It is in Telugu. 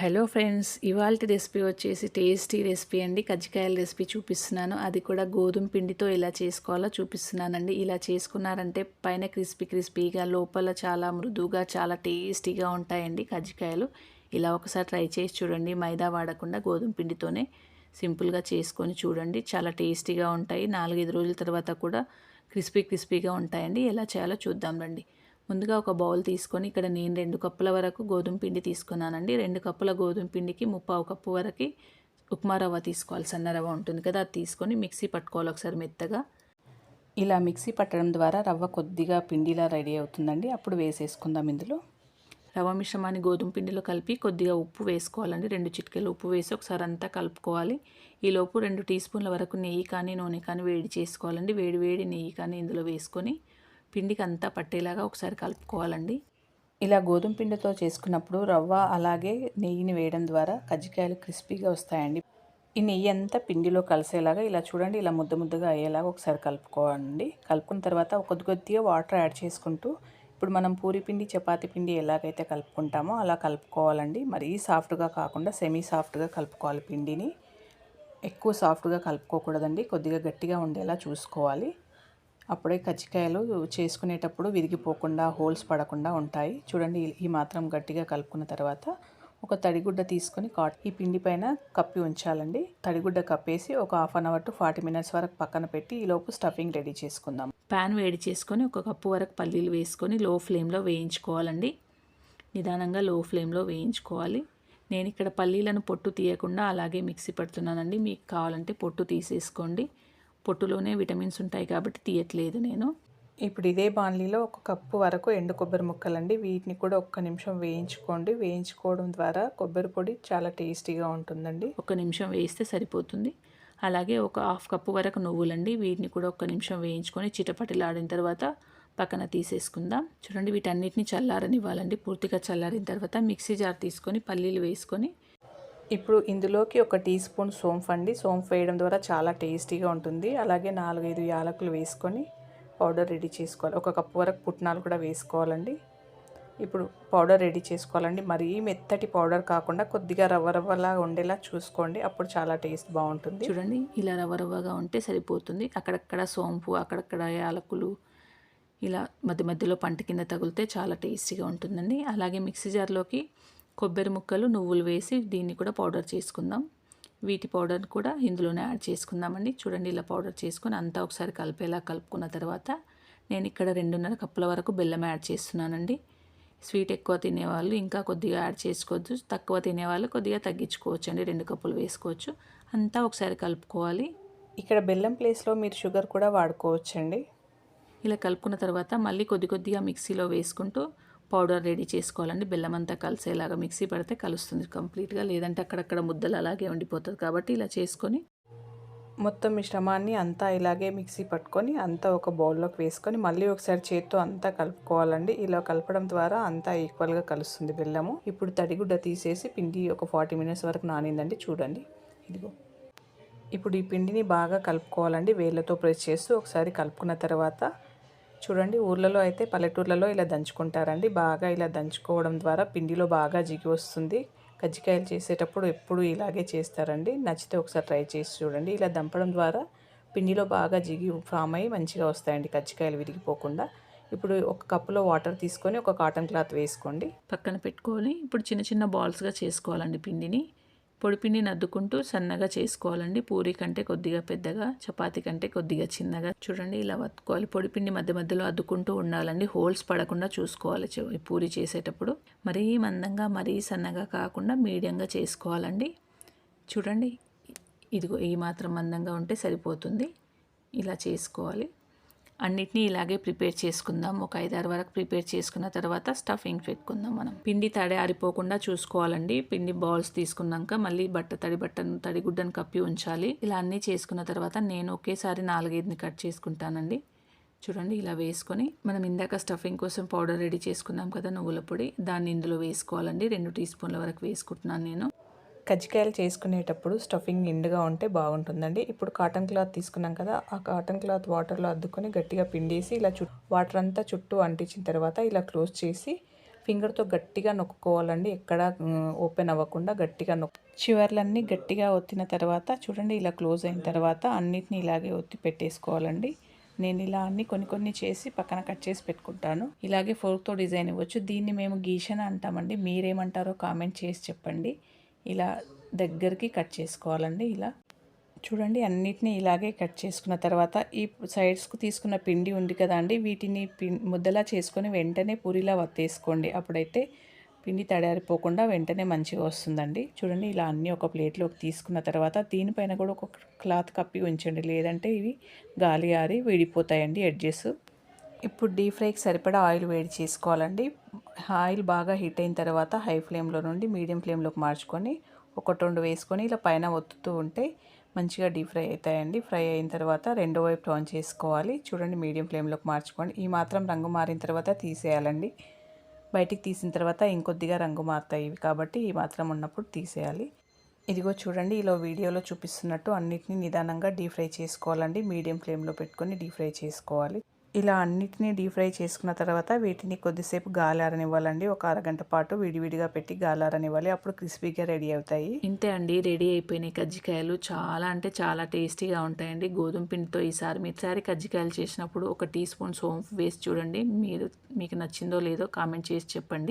హలో ఫ్రెండ్స్ ఇవాళ రెసిపీ వచ్చేసి టేస్టీ రెసిపీ అండి. కజ్జికాయల రెసిపీ చూపిస్తున్నాను. అది కూడా గోధుమ పిండితో ఎలా చేసుకోవాలో చూపిస్తున్నానండి. ఇలా చేసుకున్నారంటే పైన క్రిస్పీ క్రిస్పీగా లోపల చాలా మృదువుగా చాలా టేస్టీగా ఉంటాయండి కజ్జికాయలు. ఇలా ఒకసారి ట్రై చేసి చూడండి. మైదా వాడకుండా గోధుమ పిండితోనే సింపుల్గా చేసుకొని చూడండి. చాలా టేస్టీగా ఉంటాయి. నాలుగైదు రోజుల తర్వాత కూడా క్రిస్పీ క్రిస్పీగా ఉంటాయండి. ఎలా చేయాలో చూద్దాం రండి. ముందుగా ఒక బౌల్ తీసుకొని ఇక్కడ నేను రెండు కప్పుల వరకు గోధుమ పిండి తీసుకున్నానండి. రెండు కప్పుల గోధుమ పిండికి ముప్పావు కప్పు వరకు ఉప్మా రవ్వ తీసుకోవాలి. సన్న రవ్వ ఉంటుంది కదా అది తీసుకొని మిక్సీ పట్టుకోవాలి ఒకసారి మెత్తగా. ఇలా మిక్సీ పట్టడం ద్వారా రవ్వ కొద్దిగా పిండిలా రెడీ అవుతుందండి. అప్పుడు వేసేసుకుందాం ఇందులో. రవ్వ మిశ్రమాన్ని గోధుమ పిండిలో కలిపి కొద్దిగా ఉప్పు వేసుకోవాలండి. రెండు చిటికెలు ఉప్పు వేసి ఒకసారి అంతా కలుపుకోవాలి. ఈలోపు రెండు టీ స్పూన్ల వరకు నెయ్యి కానీ నూనె కానీ వేడి చేసుకోవాలండి. వేడి వేడి నెయ్యి కానీ ఇందులో వేసుకొని పిండికి అంతా పట్టేలాగా ఒకసారి కలుపుకోవాలండి. ఇలా గోధుమ పిండితో చేసుకున్నప్పుడు రవ్వ అలాగే నెయ్యిని వేయడం ద్వారా కజ్జికాయలు క్రిస్పీగా వస్తాయండి. ఈ నెయ్యి అంతా పిండిలో కలిసేలాగా ఇలా చూడండి ఇలా ముద్ద ముద్దగా అయ్యేలాగా ఒకసారి కలుపుకోవాలండి. కలుపుకున్న తర్వాత కొద్ది కొద్దిగా వాటర్ యాడ్ చేసుకుంటూ ఇప్పుడు మనం పూరి పిండి చపాతి పిండి ఎలాగైతే కలుపుకుంటామో అలా కలుపుకోవాలండి. మరీ సాఫ్ట్గా కాకుండా సెమీ సాఫ్ట్గా కలుపుకోవాలి పిండిని. ఎక్కువ సాఫ్ట్గా కలుపుకోకూడదండి కొద్దిగా గట్టిగా ఉండేలా చూసుకోవాలి. అప్పుడే కజ్జికాయలు చేసుకునేటప్పుడు విరిగిపోకుండా హోల్స్ పడకుండా ఉంటాయి. చూడండి ఈ మాత్రం గట్టిగా కలుపుకున్న తర్వాత ఒక తడిగుడ్డ తీసుకొని కాట్ ఈ పిండి పైన కప్పి ఉంచాలండి. తడిగుడ్డ కప్పేసి ఒక half an hour to forty minutes వరకు పక్కన పెట్టి ఈలోపు స్టఫింగ్ రెడీ చేసుకుందాం. ప్యాన్ వేడి చేసుకొని ఒక కప్పు వరకు పల్లీలు వేసుకొని లో ఫ్లేమ్లో వేయించుకోవాలండి. నిదానంగా లో ఫ్లేమ్లో వేయించుకోవాలి. నేను ఇక్కడ పల్లీలను పొట్టు తీయకుండా అలాగే మిక్సీ పెడుతున్నానండి. మీకు కావాలంటే పొట్టు తీసేసుకోండి. పొట్టులోనే విటమిన్స్ ఉంటాయి కాబట్టి తీయట్లేదు నేను. ఇప్పుడు ఇదే బాణలీలో ఒక కప్పు వరకు ఎండు కొబ్బరి ముక్కలండి. వీటిని కూడా ఒక్క నిమిషం వేయించుకోండి. వేయించుకోవడం ద్వారా కొబ్బరి పొడి చాలా టేస్టీగా ఉంటుందండి. ఒక నిమిషం వేస్తే సరిపోతుంది. అలాగే ఒక హాఫ్ కప్పు వరకు నువ్వులండి. వీటిని కూడా ఒక్క నిమిషం వేయించుకొని చిటపటిలాడిన తర్వాత పక్కన తీసేసుకుందాం. చూడండి వీటన్నిటిని చల్లారనివ్వాలండి. పూర్తిగా చల్లారిన తర్వాత మిక్సీ జార్ తీసుకొని పల్లీలు వేసుకొని ఇప్పుడు ఇందులోకి ఒక టీ స్పూన్ సోంఫ్ అండి. సోంఫ్ వేయడం ద్వారా చాలా టేస్టీగా ఉంటుంది. అలాగే నాలుగైదు యాలకులు వేసుకొని పౌడర్ రెడీ చేసుకోవాలి. ఒక కప్పు వరకు పుట్నాలు కూడా వేసుకోవాలండి. ఇప్పుడు పౌడర్ రెడీ చేసుకోవాలండి. మరీ మెత్తటి పౌడర్ కాకుండా కొద్దిగా రవ్వ రవ్వలా ఉండేలా చూసుకోండి. అప్పుడు చాలా టేస్ట్ బాగుంటుంది. చూడండి ఇలా రవ్వ రవ్వగా ఉంటే సరిపోతుంది. అక్కడక్కడ సోంపు అక్కడక్కడ యాలకులు ఇలా మధ్య మధ్యలో పంట కింద తగిలితే చాలా టేస్టీగా ఉంటుందండి. అలాగే మిక్సీ జార్లోకి కొబ్బరి ముక్కలు నువ్వులు వేసి దీన్ని కూడా పౌడర్ చేసుకుందాం. వీటి పౌడర్ కూడా ఇందులోనే యాడ్ చేసుకుందామండి. చూడండి ఇలా పౌడర్ చేసుకొని అంతా ఒకసారి కలిపేలా కలుపుకున్న తర్వాత నేను ఇక్కడ రెండున్నర కప్పుల వరకు బెల్లం యాడ్ చేస్తున్నానండి. స్వీట్ ఎక్కువ తినేవాళ్ళు ఇంకా కొద్దిగా యాడ్ చేసుకోవచ్చు. తక్కువ తినేవాళ్ళు కొద్దిగా తగ్గించుకోవచ్చు అండి రెండు కప్పులు వేసుకోవచ్చు. అంతా ఒకసారి కలుపుకోవాలి. ఇక్కడ బెల్లం ప్లేస్లో మీరు షుగర్ కూడా వాడుకోవచ్చండి. ఇలా కలుపుకున్న తర్వాత మళ్ళీ కొద్ది కొద్దిగా మిక్సీలో వేసుకుంటూ పౌడర్ రెడీ చేసుకోవాలండి. బెల్లం అంతా కలిసేలాగా మిక్సీ పడితే కలుస్తుంది కంప్లీట్గా. లేదంటే అక్కడక్కడ ముద్దలు అలాగే ఉండిపోతుంది కాబట్టి ఇలా చేసుకొని మొత్తం మిశ్రమాన్ని అంతా ఇలాగే మిక్సీ పట్టుకొని అంతా ఒక బౌల్లోకి వేసుకొని మళ్ళీ ఒకసారి చేత్తో అంతా కలుపుకోవాలండి. ఇలా కలపడం ద్వారా అంతా ఈక్వల్గా కలుస్తుంది బెల్లము. ఇప్పుడు తడిగుడ్డ తీసేసి పిండి ఒక ఫార్టీ మినిట్స్ వరకు నానిందండి. చూడండి. ఇదిగో. ఇప్పుడు ఈ పిండిని బాగా కలుపుకోవాలండి. వేళ్ళతో ప్రెస్ చేస్తూ ఒకసారి కలుపుకున్న తర్వాత చూడండి ఊర్లలో అయితే పల్లెటూర్లలో ఇలా దంచుకుంటారండి. బాగా ఇలా దంచుకోవడం ద్వారా పిండిలో బాగా జిగి వస్తుంది. కజ్జికాయలు చేసేటప్పుడు ఎప్పుడు ఇలాగే చేస్తారండి. నచ్చితే ఒకసారి ట్రై చేసి చూడండి. ఇలా దంపడం ద్వారా పిండిలో బాగా జిగి ఫామ్ అయ్యి మంచిగా వస్తాయండి కజ్జికాయలు విరిగిపోకుండా. ఇప్పుడు ఒక కప్పులో వాటర్ తీసుకొని ఒక కాటన్ క్లాత్ వేసుకోండి. పక్కన పెట్టుకొని ఇప్పుడు చిన్న చిన్న బాల్స్గా చేసుకోవాలండి పిండిని. పొడిపిండిని అద్దుకుంటూ సన్నగా చేసుకోవాలండి. పూరి కంటే కొద్దిగా పెద్దగా చపాతీ కంటే కొద్దిగా చిన్నగా. చూడండి ఇలా వత్తుకోవాలి. పొడిపిండి మధ్య మధ్యలో అద్దుకుంటూ ఉండాలండి. హోల్స్ పడకుండా చూసుకోవాలి పూరి చేసేటప్పుడు. మరీ మందంగా మరీ సన్నగా కాకుండా మీడియంగా చేసుకోవాలండి. చూడండి ఇదిగో ఈ మాత్రం మందంగా ఉంటే సరిపోతుంది. ఇలా చేసుకోవాలి. అన్నిటినీ ఇలాగే ప్రిపేర్ చేసుకుందాం. ఒక ఐదారు వరకు ప్రిపేర్ చేసుకున్న తర్వాత స్టఫింగ్ పెట్టుకుందాం మనం. పిండి తడి ఆరిపోకుండా చూసుకోవాలండి. పిండి బాల్స్ తీసుకున్నాక మళ్ళీ బట్ట తడి బట్టను తడి గుడ్డను కప్పి ఉంచాలి. ఇలా అన్నీ చేసుకున్న తర్వాత నేను ఒకేసారి నాలుగైదుని కట్ చేసుకుంటానండి. చూడండి ఇలా వేసుకొని మనం ఇందాక స్టఫింగ్ కోసం పౌడర్ రెడీ చేసుకున్నాం కదా నువ్వుల పొడి. దాన్ని ఇందులో వేసుకోవాలండి. రెండు టీ స్పూన్ల వరకు వేసుకుంటున్నాను నేను. కజ్జికాయలు చేసుకునేటప్పుడు స్టఫింగ్ నిండుగా ఉంటే బాగుంటుందండి. ఇప్పుడు కాటన్ క్లాత్ తీసుకున్నాం కదా ఆ కాటన్ క్లాత్ వాటర్లో అద్దుకొని గట్టిగా పిండేసి ఇలా చు వాటర్ అంతా చుట్టూ అంటించిన తర్వాత ఇలా క్లోజ్ చేసి ఫింగర్తో గట్టిగా నొక్కుకోవాలండి. ఎక్కడ ఓపెన్ అవ్వకుండా గట్టిగా నొక్కు చివర్లన్నీ గట్టిగా ఒత్తిన తర్వాత చూడండి ఇలా క్లోజ్ అయిన తర్వాత అన్నిటిని ఇలాగే ఒత్తి పెట్టేసుకోవాలండి. నేను ఇలా అన్ని కొన్ని కొన్ని చేసి పక్కన కట్ చేసి పెట్టుకుంటాను. ఇలాగే ఫోర్క్తో డిజైన్ ఇవ్వచ్చు. దీన్ని మేము గీషన్ అంటామండి. మీరేమంటారో కామెంట్ చేసి చెప్పండి. ఇలా దగ్గరికి కట్ చేసుకోవాలండి ఇలా. చూడండి అన్నిటిని ఇలాగే కట్ చేసుకున్న తర్వాత ఈ సైడ్స్కు తీసుకున్న పిండి ఉంది కదా అండి వీటిని ముద్దలా చేసుకొని వెంటనే పూరిలా వత్తేసుకోండి. అప్పుడైతే పిండి తడారిపోకుండా వెంటనే మంచిగా వస్తుందండి. చూడండి ఇలా అన్నీ ఒక ప్లేట్లోకి తీసుకున్న తర్వాత దీనిపైన కూడా ఒక క్లాత్ కప్పి ఉంచండి. లేదంటే ఇవి గాలి ఆరి విడిపోతాయండి ఎడ్జెస్. ఇప్పుడు డీప్ ఫ్రైకి సరిపడా ఆయిల్ వేడి చేసుకోవాలండి. ఆయిల్ బాగా హీట్ అయిన తర్వాత హై ఫ్లేమ్లో నుండి మీడియం ఫ్లేమ్లోకి మార్చుకొని ఒకటి రెండు వేసుకొని ఇలా పైన ఒత్తుతూ ఉంటే మంచిగా డీప్ ఫ్రై అవుతాయండి. ఫ్రై అయిన తర్వాత రెండో వైపు టర్న్ చేసుకోవాలి. చూడండి మీడియం ఫ్లేమ్లోకి మార్చుకోండి. ఈ మాత్రం రంగు మారిన తర్వాత తీసేయాలండి. బయటికి తీసిన తర్వాత ఇంకొద్దిగా రంగు మారుతాయి ఇవి కాబట్టి ఈ మాత్రం ఉన్నప్పుడు తీసేయాలి. ఇదిగో చూడండి ఇలా వీడియోలో చూపిస్తున్నట్టు అన్నిటినీ నిదానంగా డీప్ ఫ్రై చేసుకోవాలండి. మీడియం ఫ్లేమ్లో పెట్టుకొని డీప్ ఫ్రై చేసుకోవాలి. ఇలా అన్నిటినీ డీప్ ఫ్రై చేసుకున్న తర్వాత వీటిని కొద్దిసేపు గాలారనివ్వాలండి. ఒక అరగంట పాటు విడివిడిగా పెట్టి గాలారనివ్వాలి. అప్పుడు క్రిస్పీగా రెడీ అవుతాయి. ఇంతే అండి రెడీ అయిపోయినాయి కజ్జికాయలు. చాలా అంటే చాలా టేస్టీగా ఉంటాయండి. గోధుమ పిండితో ఈసారి మీసారి కజ్జికాయలు చేసినప్పుడు ఒక టీ స్పూన్ సోంపు వేసి చూడండి. మీరు మీకు నచ్చిందో లేదో కామెంట్ చేసి చెప్పండి.